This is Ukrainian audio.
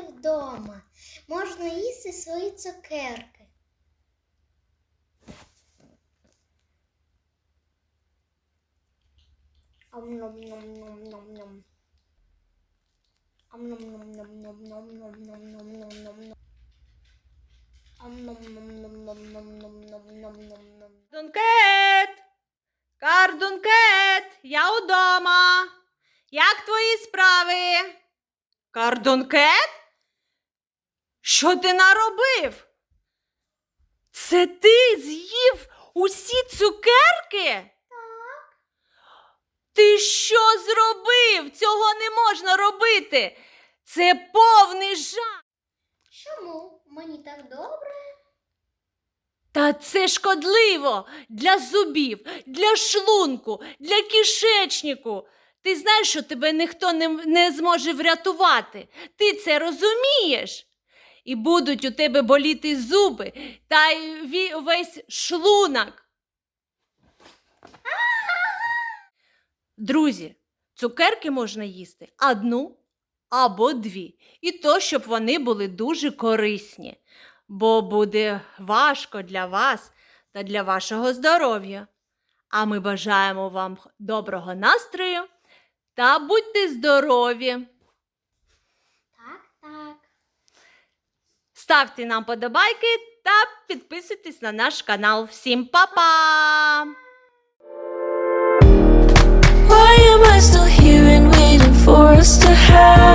вдома можна їсти свої цукерки. Кардункет! Кардункет! Я удома. Як твої справи? Кардункет? Що ти наробив? Це ти з'їв усі цукерки? Так. Ти що зробив? Цього не можна робити. Це повний жах. Чому? Мені так добре? Та це шкодливо для зубів, для шлунку, для кишечнику. Ти знаєш, що тебе ніхто не, не зможе врятувати. Ти це розумієш? І будуть у тебе боліти зуби та й весь шлунок. Друзі, цукерки можна їсти одну або дві. І то, щоб вони були дуже корисні бо буде важко для вас та для вашого здоров'я. А ми бажаємо вам доброго настрою та будьте здорові! Так, так. Ставте нам подобайки та підписуйтесь на наш канал. Всім па-па! Why am I still here and waiting for us to never